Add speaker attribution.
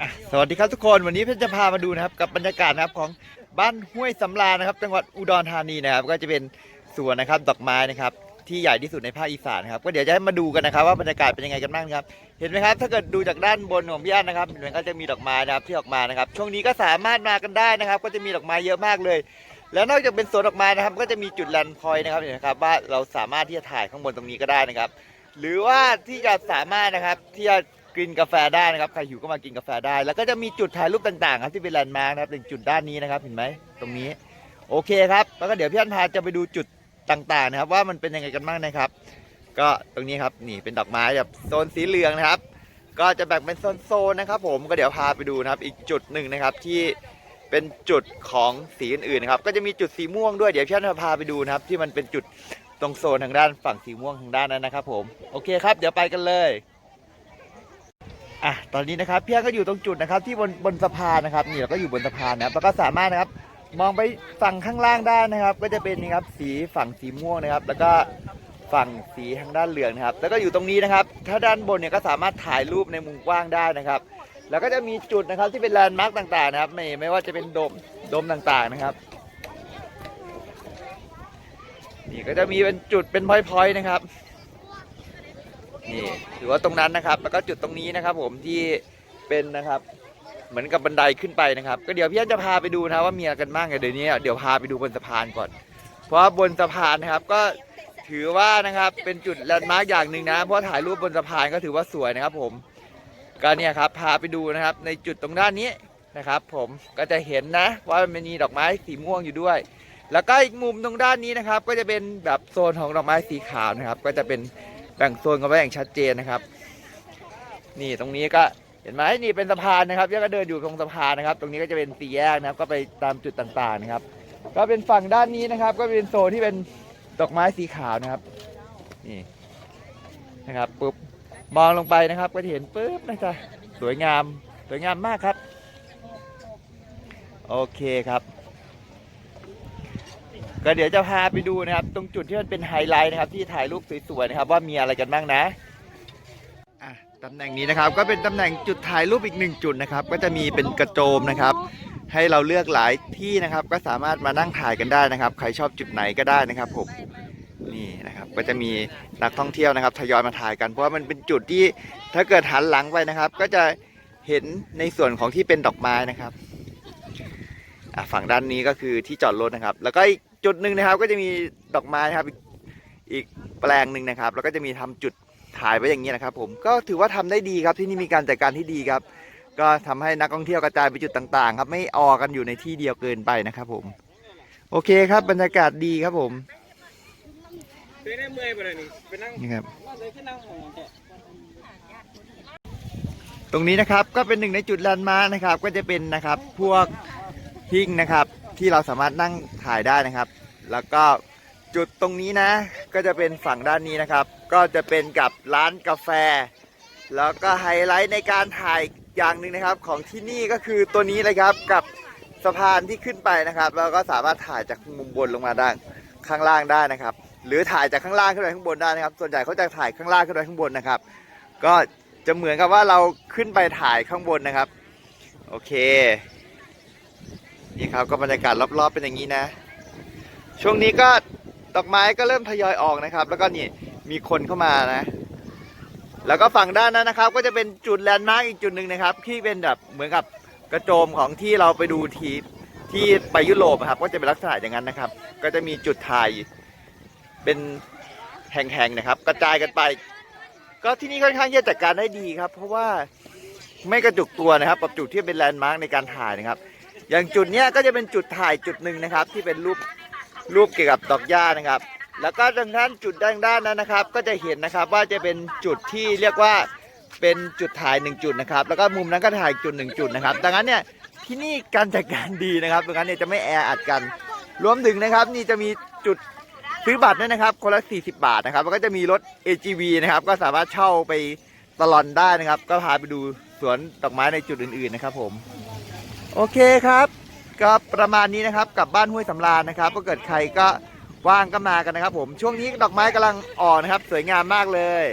Speaker 1: อะสวัสดีครับทุกคนวันนี้เพชรจะพามาดูนะครับกับบรรยากาศนะครับของบ้านห้วยสำราญนะครับ จังหวัดอุดรธานีนะครับ ก็จะเป็นสวนนะครับดอกไม้นะครับ ที่ใหญ่ที่สุดในภาคอีสานนะครับก็เดี๋ยวจะให้มาดูกันนะครับ ว่าบรรยากาศเป็นยังไงกันบ้างครับ เห็นไหมครับ ถ้าเกิดดูจากด้านบนของพี่อันนะครับเห็นก็จะมีดอกไม้นะครับที่ออกมานะครับ ช่วงนี้ก็สามารถมากันได้นะครับ ก็จะมีดอกไม้เยอะมากเลย แล้วนอกจากเป็นสวนดอกไม้นะครับ ก็จะมีจุดแลนด์พอยต์นะครับเห็นไหมครับว่าเราสามารถที่จะถ่ายข้างบนตรงนี้ก็ได้นะครับ หรือว่าที่จะสามารถนะครับที่จะ กินกาแฟได้นะครับใครหิวก็มากินกาแฟได้ แล้วก็จะมีจุดถ่ายรูปต่างๆครับที่เป็นแลนด์มาร์คนะครับเป็นจุดด้านนี้นะครับเห็นไหมตรงนี้โอเคครับ แล้วก็เดี๋ยวพี่อันพาจะไปดูจุดต่างๆนะครับ ว่ามันเป็นยังไงกันบ้างนะครับ ก็ตรงนี้ครับนี่เป็นดอกไม้แบบโซนสีเหลืองนะครับ ก็จะแบ่งเป็นโซนๆนะครับ ผมก็เดี๋ยวพาไปดูนะครับอีกจุดหนึ่งนะครับที่เป็นจุดของสีอื่นๆนะครับก็จะมีจุดสีม่วงด้วยเดี๋ยวพี่อันจะพาไปดูนะครับ ที่มันเป็นจุดตรงโซนทางด้านฝั่งสีม่วงทางด้านนั้นนะครับ ผมโอเคครับ เดี๋ยวไปกันเลย อะตอนนี้นะครับพี่อันก็อยู่ตรงจุดนะครับที่บนบนสะพานนะครับนี่เราก็อยู่บนสะพานนะครับแล้วก็สามารถนะครับ มองไปฝั่งข้างล่างได้นะครับ ก็จะเป็นนี่ครับสีฝั่งสีม่วงนะครับ แล้วก็ฝั่งสีทางด้านเหลืองนะครับ แล้วก็อยู่ตรงนี้นะครับ ถ้าด้านบนเนี่ยก็สามารถถ่ายรูปในมุมกว้างได้นะครับ แล้วก็จะมีจุดนะครับที่เป็นแลนด์มาร์กต่างๆนะครับไม่ไม่ว่าจะเป็นโดมโดมต่างๆนะครับนี่ก็จะมีเป็นจุดเป็นพอยต์ๆนะครับ นี่ถือว่าตรงนั้นนะครับ แล้วก็จุดตรงนี้นะครับ ผมที่เป็นนะครับ เหมือนกับบันไดขึ้นไปนะครับ ก็เดี๋ยวพี่อันจะพาไปดูนะว่ามีอะไรกันบ้างเดี๋ยวนี้เดี๋ยวพาไปดูบนสะพานก่อน เพราะบนสะพานนะครับก็ถือว่านะครับเป็นจุดแลนด์มาร์กอย่างหนึ่งนะเพราะถ่ายรูปบนสะพานก็ถือว่าสวยนะครับ ผมก็เนี่ยครับพาไปดูนะครับ ในจุดตรงด้านนี้นะครับ ผมก็จะเห็นนะ ว่ามันมีดอกไม้สีม่วงอยู่ด้วย แล้วก็อีกมุมตรงด้านนี้นะครับ ก็จะเป็นแบบโซนของดอกไม้สีขาวนะครับ ก็จะเป็น แบ่งโซนกันไว้อย่างชัดเจนนะครับ นี่ตรงนี้ก็เห็นไหมนี่เป็นสะพานนะครับยังก็เดินอยู่ตรงสะพานนะครับ ตรงนี้ก็จะเป็นสี่แยกนะครับ ก็ไปตามจุดต่างๆนะครับ ก็เป็นฝั่งด้านนี้นะครับ ก็เป็นโซนที่เป็นดอกไม้สีขาวนะครับ นี่นะครับปุ๊บมองลงไปนะครับ ก็จะเห็นปุ๊บนะจ๊ะสวยงามสวยงามมากครับ โอเคครับ ก็เดี๋ยวจะพาไปดูนะครับ ตรงจุดที่มันเป็นไฮไลท์นะครับ ที่ถ่ายรูปสวยๆนะครับ ว่ามีอะไรกันบ้างนะอะตำแหน่งนี้นะครับ ก็เป็นตำแหน่งจุดถ่ายรูปอีกหนึ่งจุดนะครับ ก็จะมีเป็นกระโจมนะครับ ให้เราเลือกหลายที่นะครับ ก็สามารถมานั่งถ่ายกันได้นะครับ ใครชอบจุดไหนก็ได้นะครับผมนี่นะครับก็จะมีนักท่องเที่ยวนะครับทยอยมาถ่ายกันเพราะว่ามันเป็นจุดที่ถ้าเกิดหันหลังไปนะครับ ก็จะเห็นในส่วนของที่เป็นดอกไม้นะครับฝั่งด้านนี้ก็คือที่จอดรถนะครับ แล้วก็อีก จุดหนึ่งนะครับ ก็จะมีดอกไม้นะครับอีกอีกแปลงหนึ่งนะครับ แล้วก็จะมีทำจุดถ่ายไว้อย่างนี้ยนะครับ ผมก็ถือว่าทำได้ดีครับที่นี่มีการจัดการที่ดีครับ ก็ทำให้นักท่องเที่ยวกระจายไปจุดต่างๆ ครับ ไม่ออกันอยู่ในที่เดียวเกินไปนะครับ ผม โอเคครับบรรยากาศดีครับผม
Speaker 2: เป็นได้เมื่อยไปเลยนี่ไปนั่ง
Speaker 1: นี่ครับ
Speaker 2: ว่าเลยขึ้นนั่งหงแก
Speaker 1: ตรงนี้นะครับก็เป็นหนึ่งในจุดแลนด์มาร์คนะครับ ก็จะเป็นนะครับพวกหิ้งนะครับ ที่เราสามารถนั่งถ่ายได้นะครับ แล้วก็จุดตรงนี้นะ ก็จะเป็นฝั่งด้านนี้นะครับ ก็จะเป็นกับร้านกาแฟ แล้วก็ไฮไลท์ในการถ่ายอย่างหนึ่งนะครับ ของที่นี่ก็คือตัวนี้เลยครับกับสะพานที่ขึ้นไปนะครับแล้วก็สามารถถ่ายจากมุมบนลงมาได้ข้างล่างได้นะครับ หรือถ่ายจากข้างล่างขึ้นไปข้างบนได้นะครับ ส่วนใหญ่เขาจะถ่ายข้างล่างขึ้นไปข้างบนนะครับ ก็จะเหมือนกับว่าเราขึ้นไปถ่ายข้างบนนะครับ โอเค นี่ครับก็บรรยากาศรอบๆเป็นอย่างนี้นะ ช่วงนี้ก็ดอกไม้ก็เริ่มทยอยออกนะครับ แล้วก็นี่มีคนเข้ามานะ แล้วก็ฝั่งด้านนั้นนะครับ ก็จะเป็นจุดแลนด์มาร์กอีกจุดหนึ่งนะครับ ที่เป็นแบบเหมือนกับกระโจมของที่เราไปดูทีที่ไปยุโรปอะครับ ก็จะเป็นลักษณะอย่างนั้นนะครับ ก็จะมีจุดถ่ายเป็นแห่งๆนะครับ กระจายกันไป ก็ที่นี่ค่อนข้างที่จะจัดการได้ดีครับ เพราะว่าไม่กระจุกตัวนะครับกับจุดที่เป็นแลนด์มาร์กในการถ่ายนะครับ อย่างจุดเนี้ยก็จะเป็นจุดถ่ายจุดหนึ่งนะครับ ที่เป็นรูปรูปเกี่ยวกับดอกหญ้านะครับ แล้วก็ทางด้านจุดด้านด้านนั้นนะครับ ก็จะเห็นนะครับว่าจะเป็นจุดที่เรียกว่าเป็นจุดถ่ายหนึ่งจุดนะครับ แล้วก็มุมนั้นก็ถ่ายจุดหนึ่งจุดนะครับ ดังนั้นเนี่ยที่นี่การจัดการดีนะครับดังนั้นเนี่ยจะไม่แออัดกัน รวมถึงนะครับนี่จะมีจุดซื้อบัตรด้วยนะครับ คนละ 40 บาทนะครับแล้วก็จะมีรถ AGV นะครับ ก็สามารถเช่าไปตลอนได้นะครับ ก็พาไปดูสวนดอกไม้ในจุดอื่นๆนะครับผม โอเคครับ ก็ประมาณนี้นะครับกับบ้านห้วยสำราญนะครับถ้าเกิดใครก็ว่างก็มากันนะครับ ผมช่วงนี้ดอกไม้กำลังอ่อนนะครับ สวยงามมากเลย